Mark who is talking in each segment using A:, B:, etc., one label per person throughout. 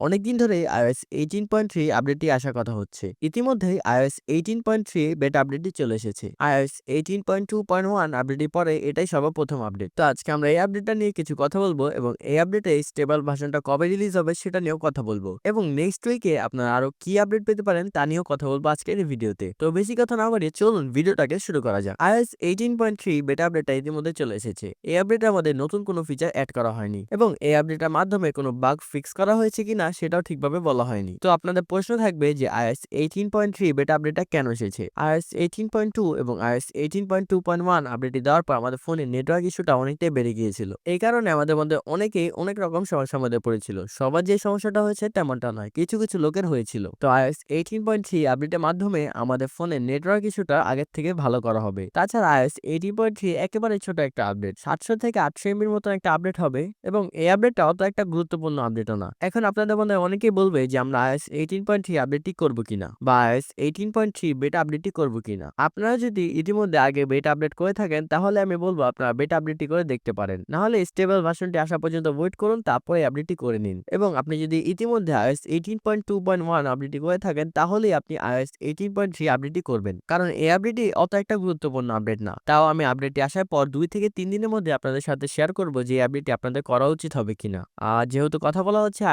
A: অনেকদিন ধরেই iOS 18.3 আপডেটটি আসার কথা হচ্ছে। ইতিমধ্যেই iOS 18.3 বেটা আপডেটটি চলে এসেছে। iOS 18.2.1 আপডেটের পরে এটাই সর্বপ্রথম আপডেট। তো আজকে আমরা এই আপডেটটা নিয়ে কিছু কথা বলব এবং এই আপডেটে স্টেবল ভার্সনটা কবে রিলিজ হবে সেটা নিয়েও কথা বলব এবং নেক্সট উইকে আপনারা আরও কি আপডেট পেতে পারেন তা নিয়েও কথা বলব আজকের এই ভিডিওতে। তো বেশি কথা না বাড়িয়ে চলুন ভিডিওটাকে শুরু করা যাক। iOS 18.3 বেটা আপডেটটা ইতিমধ্যে চলে এসেছে। এই আপডেটে আমাদের নতুন কোনো ফিচার অ্যাড করা হয়নি এবং এই আপডেটের মাধ্যমে কোনো বাগ ফিক্স করা হয়েছে কিনা সেটাও ঠিকভাবে বলা হয়নি। তো আপনাদের প্রশ্ন থাকবে যে iOS 18.3 বেটা আপডেটটা কেন এসেছে? iOS 18.2 এবং iOS 18.2.1 আপডেটটি দেওয়ার পর আমাদের ফোনে নেটওয়ার্ক ইস্যুটা অনেকটাই বেড়ে গিয়েছিল। এই কারণে আমাদের মধ্যে অনেকেই অনেক রকম সমস্যার মধ্যে পড়েছিল। সবার যে সমস্যাটা হয়েছে তেমনটা নয়। কিছু, কিছু লোকের হয়েছিল। তো iOS 18.3 আপডেটের মাধ্যমে আমাদের ফোনের নেটওয়ার্ক ইস্যুটা আগের থেকে ভালো করা হবে। তাছাড়া আইএস এইটিন পয়েন্ট থ্রি একেবারে ছোট একটা আপডেট। 700 থেকে 800 এমবির মতো একটা আপডেট হবে এবং এই আপডেটটা অত একটা গুরুত্বপূর্ণ আপডেটও না। এখন আপনাদের মধ্যে অনেকেই বলবে যে, আমরা iOS 18.3 আপডেটটি করব কিনা বা iOS 18.3 বেটা আপডেটটি করব কিনা। আপনারা যদি ইতিমধ্যে আগে বেটা আপডেট করে থাকেন, তাহলে আমি বলব আপনারা বেটা আপডেটটি করে দেখতে পারেন। না হলে স্টেবল ভার্সনটি আসা পর্যন্ত ওয়েট করুন, তারপরে আপডেটটি করে নিন এবং আপনি যদি ইতিমধ্যে iOS eighteen point two point 18.2.1 আপডেটটি করে থাকেন, তাহলেই আপনি iOS 18.3 আপডেটটি করবেন। কারণ এই আপডেটটি অত একটা গুরুত্বপূর্ণ আপডেট না। তাও আমি আপডেটটি আসার পর দুই থেকে তিন দিনের মধ্যে আপনাদের সাথে শেয়ার করব যে আপডেটটি আপনাদের করা উচিত হবে কিনা। আর যেহেতু কথা বলা হচ্ছে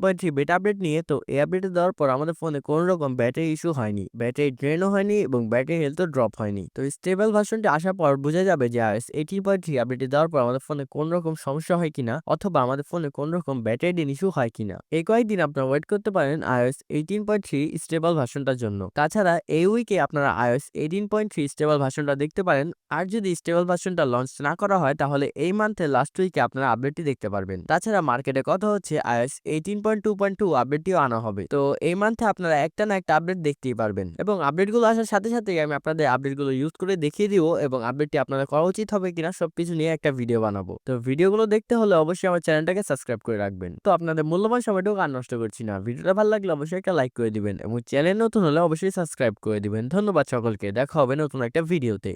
A: iOS 18.3 বেটা আপডেট নিয়ে তো এই আপডেট দেওয়ার পর আমাদের ফোনে কোনো রকম ব্যাটারি ইস্যু হয়নি। ব্যাটারি ড্রেনও হয়নি এবং ব্যাটারি হেলথও ড্রপ হয়নি। তো স্টেবল ভার্সনটি আসার পর বোঝা যাবে যে iOS 18.3 আপডেটটি দেওয়ার পর আমাদের ফোনে কোন রকম সমস্যা হয় কিনা অথবা আমাদের ফোনে কোন রকম ব্যাটারি ড্রেন ইস্যু হয় কিনা। এই কয়েকদিন আপনারা ওয়েট করতে পারেন iOS eighteen point three stable ভার্সনটার জন্য। তাছাড়া এই উইকে আপনারা iOS eighteen point three stable ভার্সনটা দেখতে পারেন। আর যদি স্টেবল ভার্সনটা লঞ্চ না করা হয়, তাহলে এই মান্থের লাস্ট উইকে আপনারা আপডেটটি দেখতে পারবেন। তাছাড়া মার্কেটে কথা হচ্ছে iOS 18.2.2 আপডেটটিও আনা হবে। তো এই মান্থে আপনারা একটা না একটা আপডেট দেখতেই পারবেন এবং আপডেটগুলো আসার সাথে সাথেই আমি আপনাদের আপডেটগুলো ইউজ করে দেখিয়ে দিব এবং আপডেটটি আপনাদের করা উচিত হবে কিনা সবকিছু নিয়ে একটা ভিডিও বানাবো। তো ভিডিওগুলো দেখতে হলে অবশ্যই আমার চ্যানেলটাকে সাবস্ক্রাইব করে রাখবেন। তো আপনাদের মূল্যবান সময়টুকু আর নষ্ট করছি না। ভিডিওটা ভালো লাগলে অবশ্যই একটা লাইক করে দিবেন এবং চ্যানেল নতুন হলে অবশ্যই সাবস্ক্রাইব করে দিবেন। ধন্যবাদ সকলকে। দেখা হবে নতুন একটা ভিডিওতে।